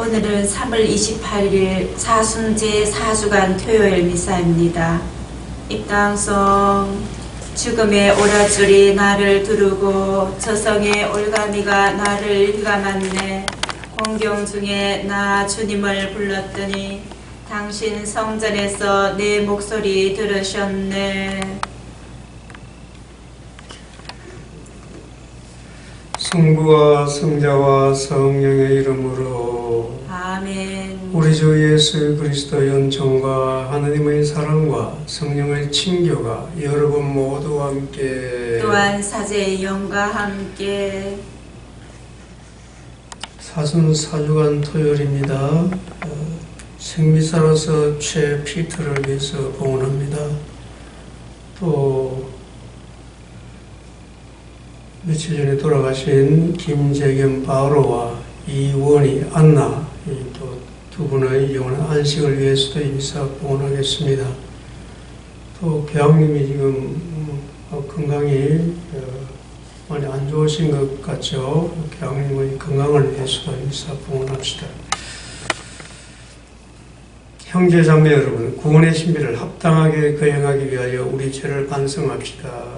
오늘은 3월 28일 사순제 사주간 토요일 미사입니다. 입당성 죽음의 오라줄이 나를 두르고 저성의 올가미가 나를 휘감았네. 공경 중에 나 주님을 불렀더니 당신 성전에서 내 목소리 들으셨네. 성부와 성자와 성령의 이름으로 아멘. 우리 주 예수 그리스도 연총과 하나님의 사랑과 성령의 친교가 여러분 모두와 함께 또한 사제의 영과 함께 사순 사주간 토요일입니다. 어, 생미사로서 최 피터를 위해서 봉헌합니다. 또 며칠 전에 돌아가신 김재겸 바로와 이원희 안나 또 두 분의 영원한 안식을 위해서도 인사 봉헌하겠습니다. 또 개학님이 지금 음, 어, 건강이 어, 많이 안 좋으신 것 같죠? 개학님의 건강을 위해서도 인사 봉헌합시다. 형제 자매 여러분, 구원의 신비를 합당하게 거행하기 위하여 우리 죄를 반성합시다.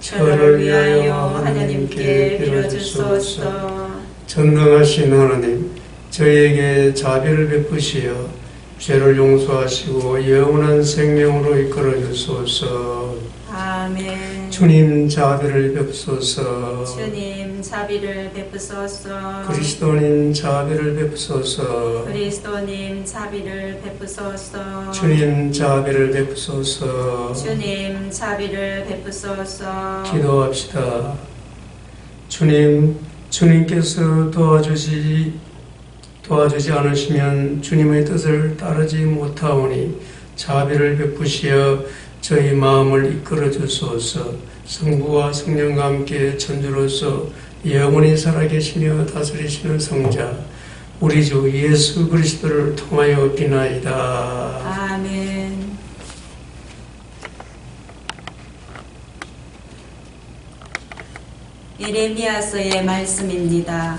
저를 위하여 하나님께 빌어주소서. 전능하신 하나님, 저에게 자비를 베푸시어 죄를 용서하시고 영원한 생명으로 이끌어 주소서. 아멘. 주님 자비를 베푸소서. 주님 자비를 베푸소서. 그리스도님 자비를 베푸소서. 그리스도님 자비를 베푸소서. 주님 자비를 베푸소서. 주님 자비를 베푸소서. 기도합시다. 주님, 주님께서 도와주시, 도와주지 않으시면 주님의 뜻을 따르지 못하오니 자비를 베푸시어 저희 마음을 이끌어 주소서 성부와 성령과 함께 천주로서 영원히 살아계시며 다스리시는 성자 우리 주 예수 그리스도를 통하여 비나이다. 아멘. 예레미야서의 말씀입니다.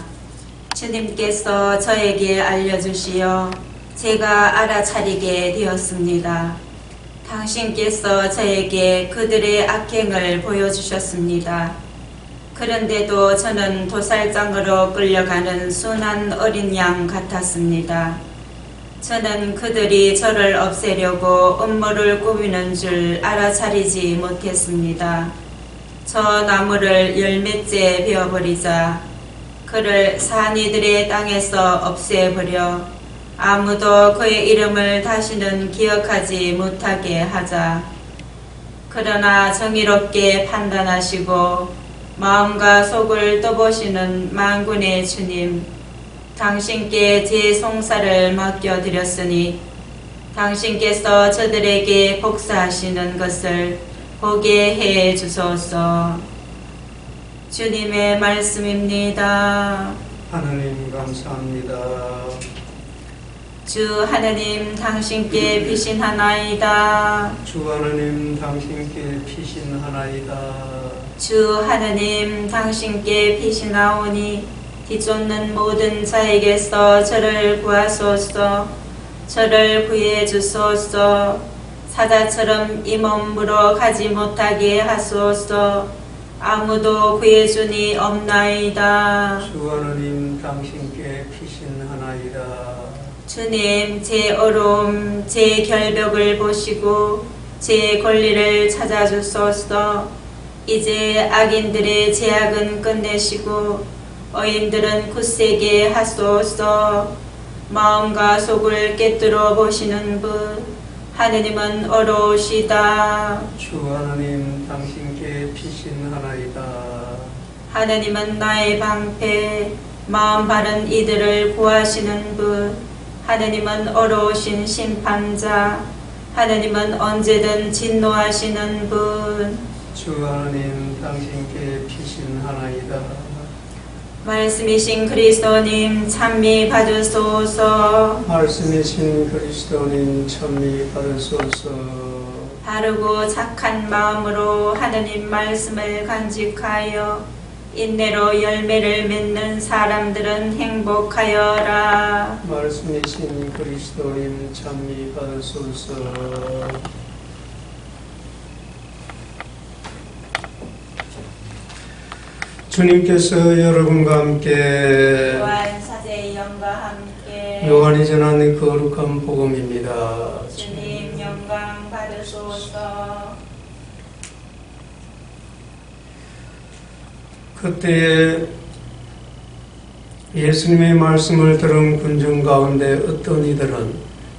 주님께서 저에게 알려주시어 제가 알아차리게 되었습니다. 당신께서 저에게 그들의 악행을 보여주셨습니다. 그런데도 저는 도살장으로 끌려가는 순한 어린 양 같았습니다. 저는 그들이 저를 없애려고 음모를 꾸미는 줄 알아차리지 못했습니다. 저 나무를 열매째 베어버리자 그를 산이들의 땅에서 없애버려 아무도 그의 이름을 다시는 기억하지 못하게 하자. 그러나 정의롭게 판단하시고 마음과 속을 떠보시는 만군의 주님, 당신께 제 송사를 맡겨드렸으니 당신께서 저들에게 복사하시는 것을 보게 해 주소서. 주님의 말씀입니다. 하나님 감사합니다. 주 하나님 당신께 비신하나이다. 주 하나님 당신께 피신하나이다. 주 하나님 당신께 비신하오니 뒤쫓는 모든 자에게서 저를 구하소서. 저를 구해 주소서. 사자처럼 이 몸으로 가지 못하게 하소서. 아무도 구해주니 없나이다. 주 하나님 당신께 피신하나이다. 주님 제 어려움 제 결벽을 보시고 제 권리를 찾아주소서 이제 악인들의 제약은 끝내시고 어인들은 굳세게 하소서 마음과 속을 깨뜨려 보시는 분 하느님은 어려우시다 주 하나님 당신께 피신하나이다. 하느님은 나의 방패, 마음 바른 이들을 구하시는 분. 하느님은 어려우신 심판자. 하느님은 언제든 진노하시는 분. 주 하나님 당신께 피신하나이다. 말씀이신 그리스도님 찬미 받으소서. 말씀이신 그리스도님 찬미 받으소서. 바르고 착한 마음으로 하느님 말씀을 간직하여 인내로 열매를 맺는 사람들은 행복하여라. 말씀이신 그리스도님 찬미 받으소서. 주님께서 여러분과 함께 또한 사제의 영과 함께 요한이 전한 거룩한 복음입니다. 주님 영광 받으소서. 그때에 예수님의 말씀을 들은 군중 가운데 어떤 이들은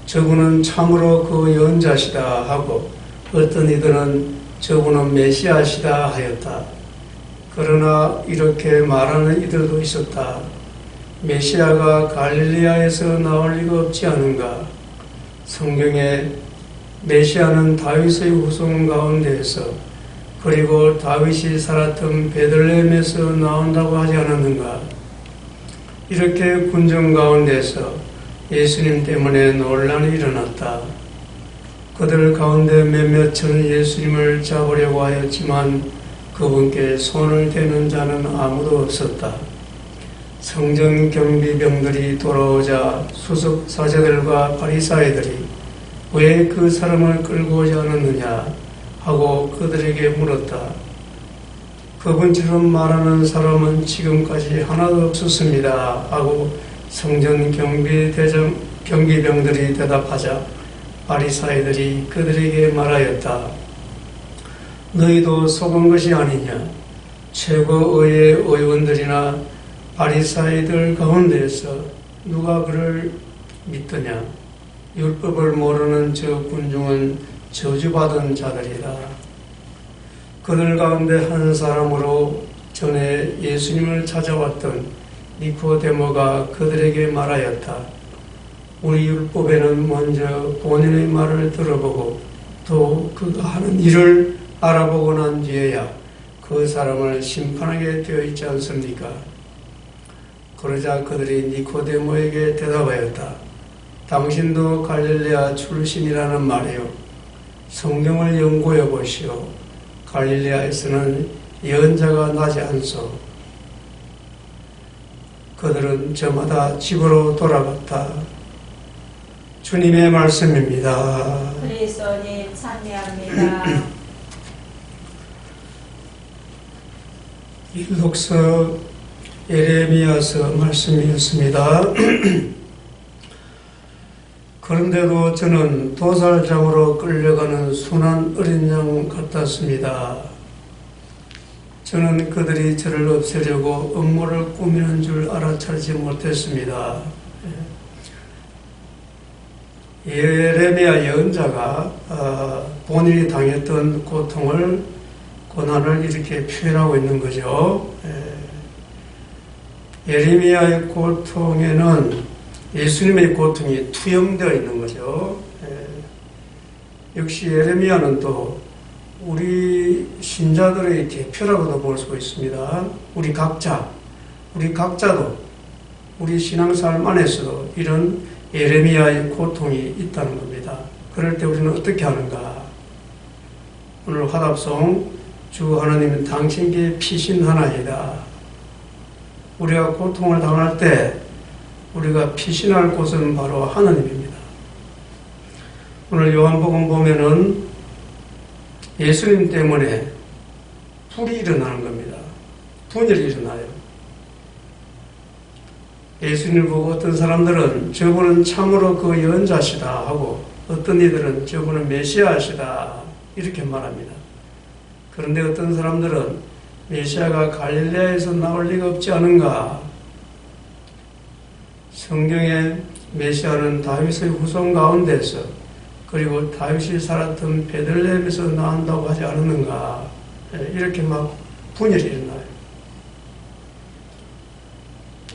저분은 참으로 그 연자시다 하고 어떤 이들은 저분은 메시아시다 하였다. 그러나 이렇게 말하는 이들도 있었다. 메시아가 갈릴리아에서 나올 리가 없지 않은가? 성경에 메시아는 다윗의 후손 가운데에서 그리고 다윗이 살았던 베들레헴에서 나온다고 하지 않았는가? 이렇게 군정 가운데서 예수님 때문에 논란이 일어났다. 그들 가운데 몇몇은 예수님을 잡으려고 하였지만 그분께 손을 대는 자는 아무도 없었다. 성전 경비병들이 돌아오자 수석 사제들과 바리사이들이 왜 그 사람을 끌고 오지 않았느냐 하고 그들에게 물었다. 그분처럼 말하는 사람은 지금까지 하나도 없었습니다. 하고 성전 경비 대장 경비병들이 대답하자 바리사이들이 그들에게 말하였다. 너희도 속은 것이 아니냐? 최고의회 의원들이나 바리사이들 가운데에서 누가 그를 믿더냐? 율법을 모르는 저 군중은 저주받은 자들이다. 그들 가운데 한 사람으로 전에 예수님을 찾아왔던 니코데모가 그들에게 말하였다. 우리 율법에는 먼저 본인의 말을 들어보고 또 그가 하는 일을 알아보고 난 뒤에야 그 사람을 심판하게 되어 있지 않습니까? 그러자 그들이 니코데모에게 대답하였다. 당신도 갈릴레아 출신이라는 말이요. 성경을 연구해 보시오. 갈릴레아에서는 예언자가 나지 않소. 그들은 저마다 집으로 돌아갔다. 주님의 말씀입니다. 그리스도님 찬미합니다. 일독서 예레미야서 말씀이었습니다. 그런데도 저는 도살장으로 끌려가는 순한 어린 양 같았습니다. 저는 그들이 저를 없애려고 음모를 꾸미는 줄 알아차리지 못했습니다. 예레미야 예언자가 아, 본인이 당했던 고통을 고난을 이렇게 표현하고 있는 거죠. 예. 예레미야의 고통에는 예수님의 고통이 투영되어 있는 거죠. 예. 역시 예레미야는 또 우리 신자들의 대표라고도 볼 수 있습니다. 우리 각자, 우리 각자도 우리 신앙삶 안에서도 이런 예레미야의 고통이 있다는 겁니다. 그럴 때 우리는 어떻게 하는가? 오늘 화답송 주 하나님은 당신께 피신하나이다. 우리가 고통을 당할 때 우리가 피신할 곳은 바로 하나님입니다. 오늘 요한복음 보면은 예수님 때문에 불이 일어나는 겁니다. 분열이 일어나요. 예수님을 보고 어떤 사람들은 저분은 참으로 그 연자시다 하고 어떤 이들은 저분은 메시아시다 이렇게 말합니다. 그런데 어떤 사람들은 메시아가 갈릴레아에서 나올 리가 없지 않은가? 성경에 메시아는 다윗의 후손 가운데서 그리고 다윗이 살았던 베들레헴에서 나온다고 하지 않았는가? 예, 이렇게 막 분열이 일어나요.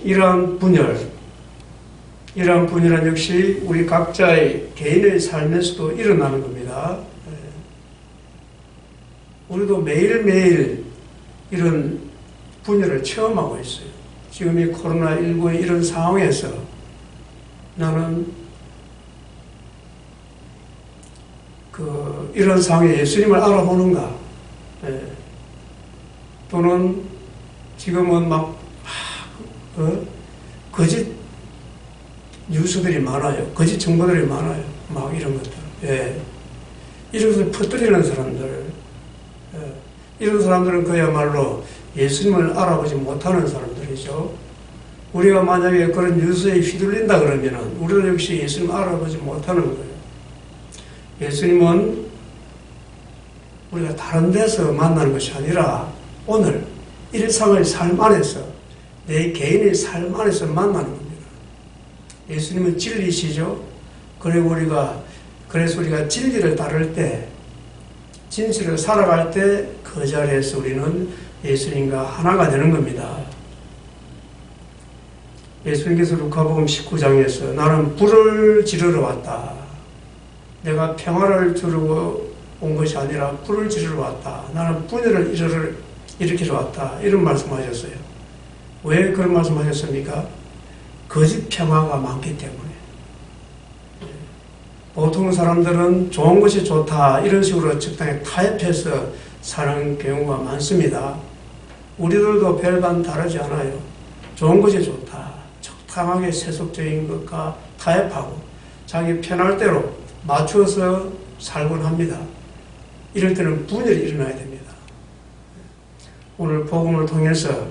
이러한 분열, 이러한 분열은 역시 우리 각자의 개인의 삶에서도 일어나는 겁니다. 예. 우리도 매일매일 이런 분열을 체험하고 있어요. 지금 이 코로나19의 이런 상황에서 나는 그 이런 상황에 예수님을 알아보는가? 예. 또는 지금은 막 아, 어? 거짓 뉴스들이 많아요. 거짓 정보들이 많아요. 막 이런 것들. 예. 이런 것을 퍼뜨리는 사람들. 예. 이런 사람들은 그야말로 예수님을 알아보지 못하는 사람들이죠. 우리가 만약에 그런 뉴스에 휘둘린다 그러면은 우리도 역시 예수님 알아보지 못하는 거예요. 예수님은 우리가 다른 데서 만나는 것이 아니라 오늘 일상의 삶 안에서 내 개인의 삶 안에서 만나는 겁니다. 예수님은 진리시죠. 그리고 우리가 그래서 우리가 진리를 따를 때 진실을 살아갈 때 그 자리에서 우리는 예수님과 하나가 되는 겁니다. 예수님께서 루카복음 19장에서 나는 불을 지르러 왔다. 내가 평화를 주려고 온 것이 아니라 불을 지르러 왔다. 나는 분열을 일으키러 왔다. 이런 말씀하셨어요. 왜 그런 말씀하셨습니까? 거짓 평화가 많기 때문에. 보통 사람들은 좋은 것이 좋다. 이런 식으로 적당히 타협해서 사는 경우가 많습니다. 우리들도 별반 다르지 않아요. 좋은 것이 좋다. 적당하게 세속적인 것과 타협하고 자기 편할 대로 맞추어서 살곤 합니다. 이럴 때는 분열이 일어나야 됩니다. 오늘 복음을 통해서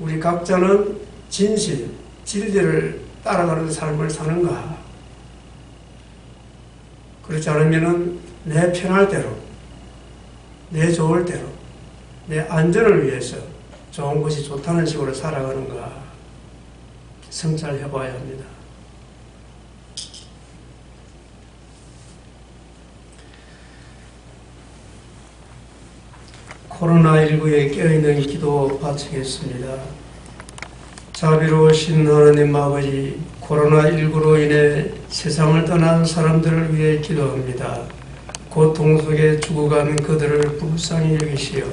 우리 각자는 진실, 진리를 따라가는 삶을 사는가? 그렇지 않으면은 내 편할 대로, 내 좋을 대로, 내 안전을 위해서 좋은 것이 좋다는 식으로 살아가는가? 성찰해 봐야 합니다. 코로나19에 껴있는 기도 바치겠습니다. 자비로우신 하나님 아버지, 코로나19로 인해 세상을 떠난 사람들을 위해 기도합니다. 고통 속에 죽어가는 그들을 불쌍히 여기시어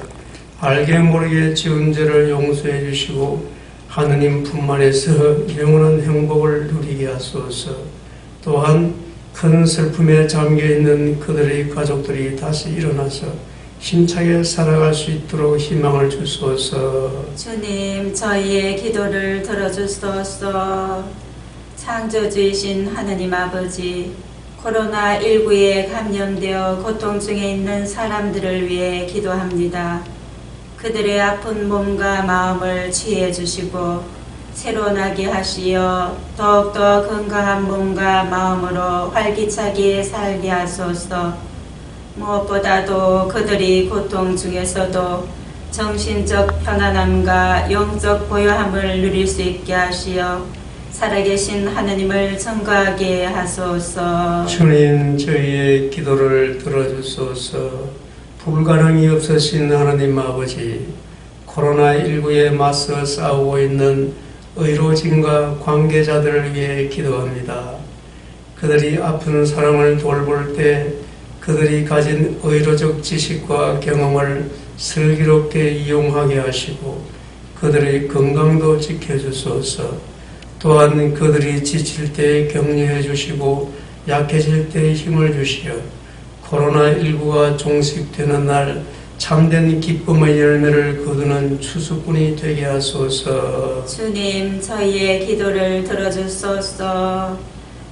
알게 모르게 지은 죄를 용서해 주시고 하느님 품만에서 영원한 행복을 누리게 하소서. 또한 큰 슬픔에 잠겨 있는 그들의 가족들이 다시 일어나서 힘차게 살아갈 수 있도록 희망을 주소서. 주님, 저희의 기도를 들어주소서. 창조주이신 하느님 아버지, 코로나19에 감염되어 고통 중에 있는 사람들을 위해 기도합니다. 그들의 아픈 몸과 마음을 치유해 주시고 새로나게 하시어 더욱더 건강한 몸과 마음으로 활기차게 살게 하소서. 무엇보다도 그들이 고통 중에서도 정신적 편안함과 영적 고요함을 누릴 수 있게 하시어 살아계신 하느님을 청구하게 하소서. 주님 저희의 기도를 들어주소서 불가능이 없으신 하나님 아버지 코로나19에 맞서 싸우고 있는 의료진과 관계자들을 위해 기도합니다. 그들이 아픈 사람을 돌볼 때 그들이 가진 의료적 지식과 경험을 슬기롭게 이용하게 하시고 그들의 건강도 지켜주소서 또한 그들이 지칠 때 격려해 주시고 약해질 때 힘을 주시어 코로나19가 종식되는 날 참된 기쁨의 열매를 거두는 추수꾼이 되게 하소서. 주님, 저희의 기도를 들어주소서.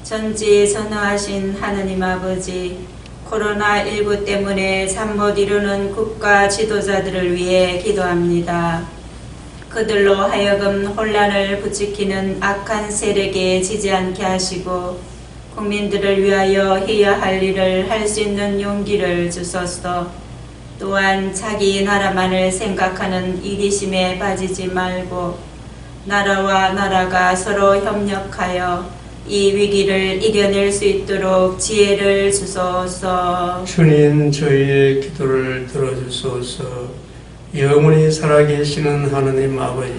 전지 전능하신 하느님 아버지, 코로나19 때문에 잠 못 이루는 국가 지도자들을 위해 기도합니다. 그들로 하여금 혼란을 부추기는 악한 세력에 지지 않게 하시고 국민들을 위하여 해야 할 일을 할 수 있는 용기를 주소서. 또한 자기 나라만을 생각하는 이기심에 빠지지 말고 나라와 나라가 서로 협력하여 이 위기를 이겨낼 수 있도록 지혜를 주소서. 주님 저희의 기도를 들어주소서. 영원히 살아계시는 하느님 아버지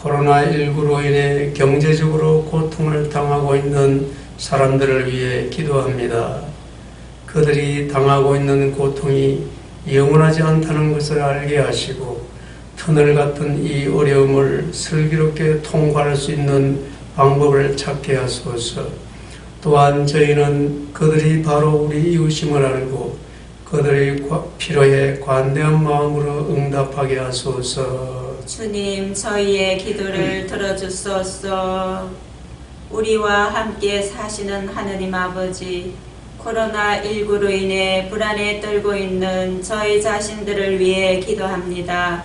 코로나19로 인해 경제적으로 고통을 당하고 있는 사람들을 위해 기도합니다. 그들이 당하고 있는 고통이 영원하지 않다는 것을 알게 하시고 터널 같은 이 어려움을 슬기롭게 통과할 수 있는 방법을 찾게 하소서. 또한 저희는 그들이 바로 우리 이웃임을 알고 그들의 과- 필요에 관대한 마음으로 응답하게 하소서. 주님, 저희의 기도를 들어주소서. 우리와 함께 사시는 하느님 아버지, 코로나19로 인해 불안에 떨고 있는 저희 자신들을 위해 기도합니다.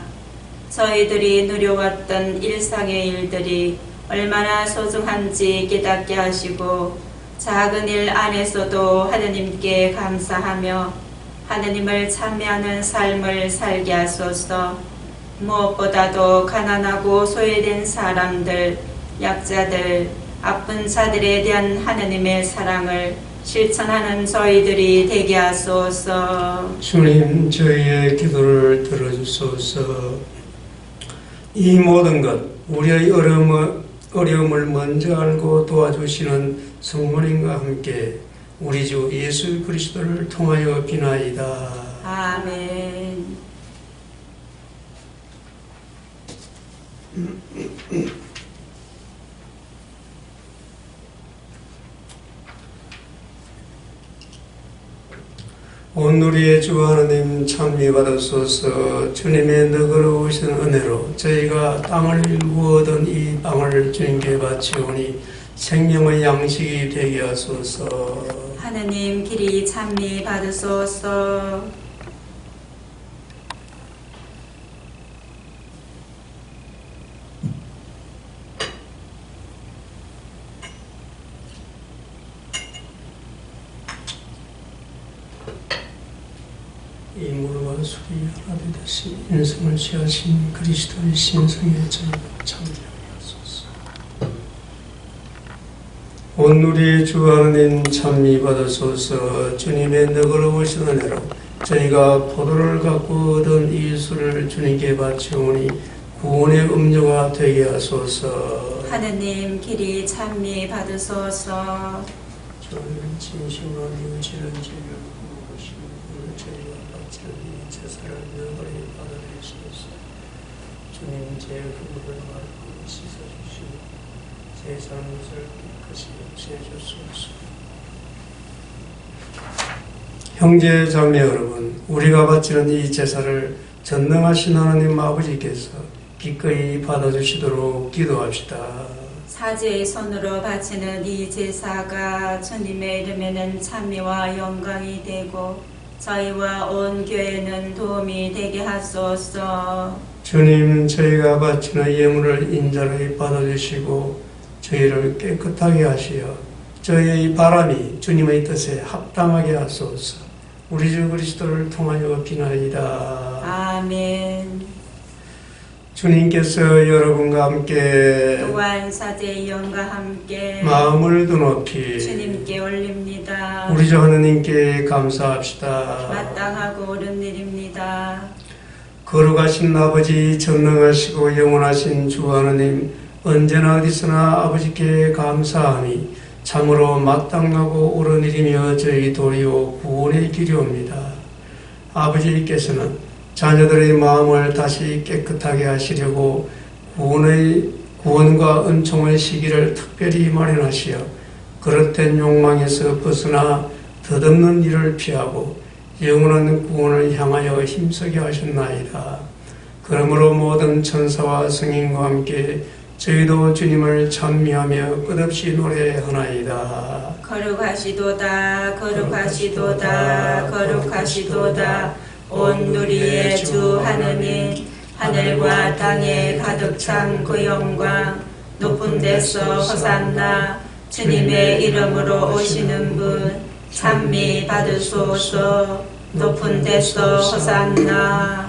저희들이 누려왔던 일상의 일들이 얼마나 소중한지 깨닫게 하시고, 작은 일 안에서도 하느님께 감사하며 하느님을 찬미하는 삶을 살게 하소서. 무엇보다도 가난하고 소외된 사람들, 약자들, 아픈 자들에 대한 하느님의 사랑을 실천하는 저희들이 되게 하소서. 주님 저희의 기도를 들어주소서. 이 모든 것 우리의 어려움을, 먼저 알고 도와주시는 성모님과 함께 우리 주 예수 그리스도를 통하여 비나이다. 아멘. 온누리의 주 하나님 찬미 받으소서 주님의 너그러우신 은혜로 저희가 땅을 얻은 이 땅을 주님께 바치오니 생명의 양식이 되게 하소서 하느님 길이 찬미 받으소서. 이 무릎과 술이 하나 되듯이 인생을 취하신 그리스도의 신성에 저희가 참여하소서 온누리의 주 하나님 찬미 받으소서. 주님의 너그러우신 은혜로 저희가 포도를 갖고 얻은 이 술을 주님께 바치오니 구원의 음료가 되게 하소서. 하느님 길이 찬미 받으소서. 저는 진심으로 이웃이는 죄를 오늘 저희가 바치는 이 제사를 너그러이 받아내소서. 주님 제 그물을 말고 씻어주시고 제 잘못을 깨 끗이 없애주소서 형제 자매 여러분 우리가 바치는 이 제사를 전능하신 하나님 아버지께서 기꺼이 받아주시도록 기도합시다. 사제의 손으로 바치는 이 제사가 주님의 이름에는 찬미와 영광이 되고 저희와 온 교회는 도움이 되게 하소서. 주님, 저희가 바치는 예물을 인자로 받아주시고 저희를 깨끗하게 하시어 저희의 바람이 주님의 뜻에 합당하게 하소서. 우리 주 그리스도를 통하여 비나이다. 아멘. 주님께서 여러분과 함께 또한 사제의 영과 함께 마음을 드높이 주님께 올립니다. 우리 주 하느님께 감사합시다. 마땅하고 옳은 일입니다. 거룩하신 아버지 전능하시고 영원하신 주 하느님 언제나 어디서나 아버지께 감사하니 참으로 마땅하고 옳은 일이며 저희 도리요 구원의 길이옵니다. 아버지께서는 자녀들의 마음을 다시 깨끗하게 하시려고 구원의 구원과 은총의 시기를 특별히 마련하시어 그릇된 욕망에서 벗어나 덧없는 일을 피하고 영원한 구원을 향하여 힘쓰게 하셨나이다. 그러므로 모든 천사와 성인과 함께 저희도 주님을 찬미하며 끝없이 노래하나이다. 거룩하시도다 거룩하시도다 거룩하시도다 온 누리의 주 하느님 하늘과 땅에 가득 찬 그 영광 높은 데서 호산나 주님의 이름으로 오시는 분 찬미 받으소서. 높은 데서 호산나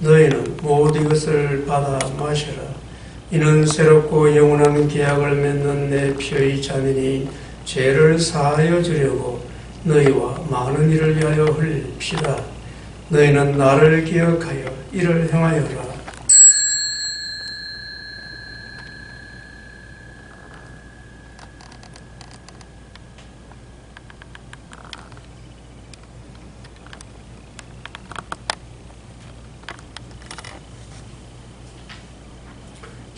너희는 모든 것을 받아 마셔라. 이는 새롭고 영원한 계약을 맺는 내 피의 잔이니 죄를 사하여 주려고 너희와 많은 일을 위하여 흘릴 피다. 너희는 나를 기억하여 이를 행하여라.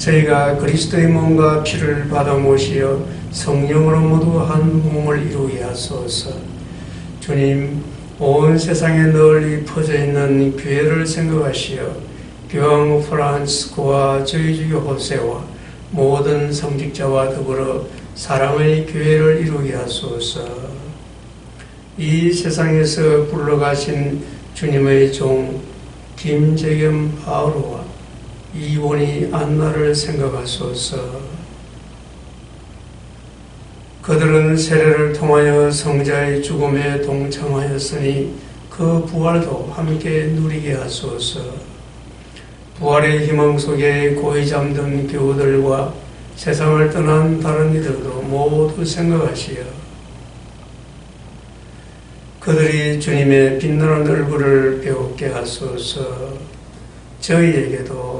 저희가 그리스도의 몸과 피를 받아 모시어 성령으로 모두 한 몸을 이루게 하소서. 주님, 온 세상에 널리 퍼져 있는 교회를 생각하시어 교황 프란스코와 저희 주교 호세와 모든 성직자와 더불어 사랑의 교회를 이루게 하소서. 이 세상에서 불러가신 주님의 종 김재겸 바오로와 이원희 안나를 생각하소서. 그들은 세례를 통하여 성자의 죽음에 동참하였으니 그 부활도 함께 누리게 하소서. 부활의 희망 속에 고이 잠든 교우들과 세상을 떠난 다른 이들도 모두 생각하시어 그들이 주님의 빛나는 얼굴을 배우게 하소서 저희에게도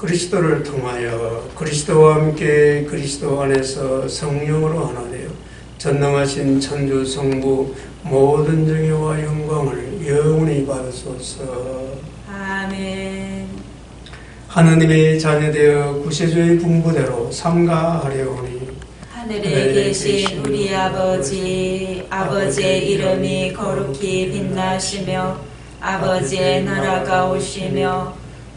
그리스도를 통하여 그리스도와 함께 그리스도 안에서 성령으로 하나 되어 전능하신 천주 성부 모든 정의와 영광을 영원히 받으소서. 아멘. 하느님의 자녀되어 구세주의 분부대로 삼가하려오니 하늘에 계신 우리 아버지, 아버지의 이름이 거룩히 빛나시며, 아버지의 나라가 오시며,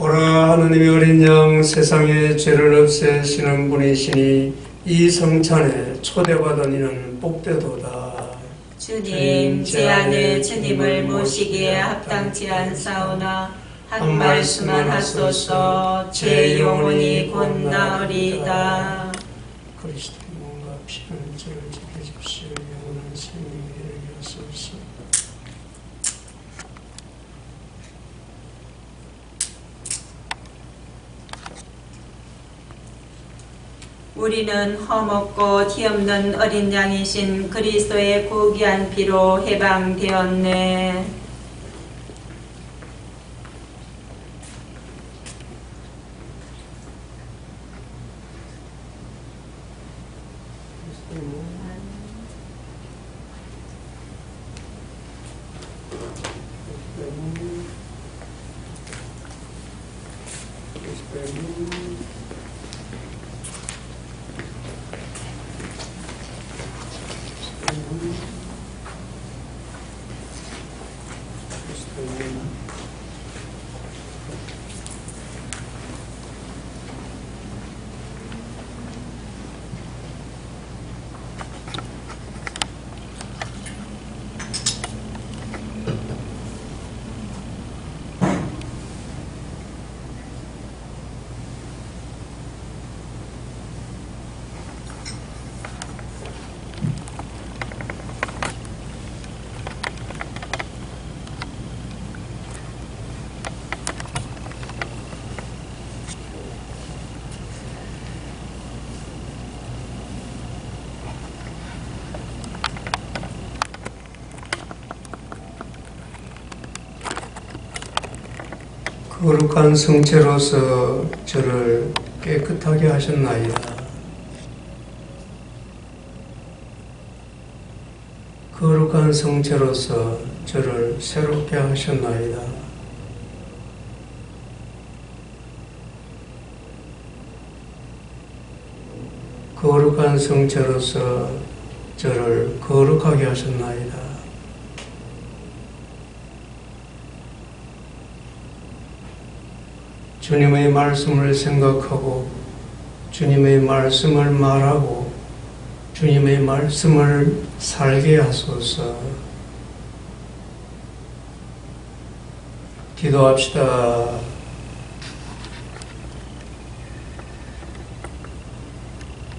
보라 하느님의 어린 양 세상의 죄를 없애시는 분이시니 이 성찬에 초대받은 이는 복되도다. 주님 제 안에 주님을 모시기에 합당치 않사오나 한 말씀만 하소서 제 영혼이 곧 나으리이다 그리스도의 몸과 피는 저를 지켜주십시오. 영원한 이르게 하소서. 우리는 험없고 티없는 어린 양이신 그리스도의 고귀한 피로 해방되었네. 그리스도의 몸, 그리스도의 몸, 그리스도의 몸, 그리스도의 몸, 그 거룩한 성체로서 저를 깨끗하게 하셨나이다. 거룩한 성체로서 저를 새롭게 하셨나이다. 거룩한 성체로서 저를 거룩하게 하셨나이다. 주님의 말씀을 생각하고 주님의 말씀을 말하고 주님의 말씀을 살게 하소서. 기도합시다.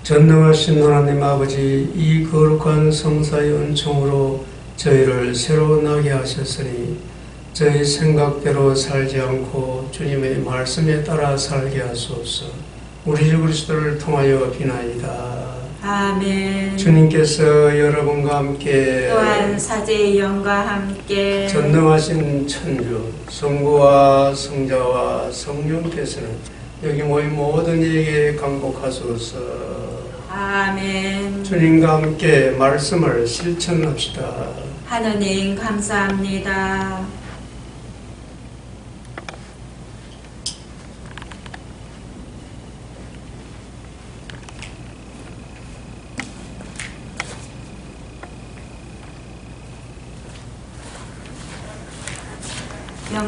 전능하신 하나님 아버지 이 거룩한 성사의 은총으로 저희를 새로 나게 하셨으니 저희 생각대로 살지 않고 주님의 말씀에 따라 살게 하소서. 우리 주 그리스도를 통하여 비나이다. 아멘. 주님께서 여러분과 함께 또한 사제의 영과 함께 전능하신 천주 성부와 성자와 성령께서는 여기 모인 모든 이에게 강복하소서. 아멘. 주님과 함께 말씀을 실천합시다. 하느님 감사합니다.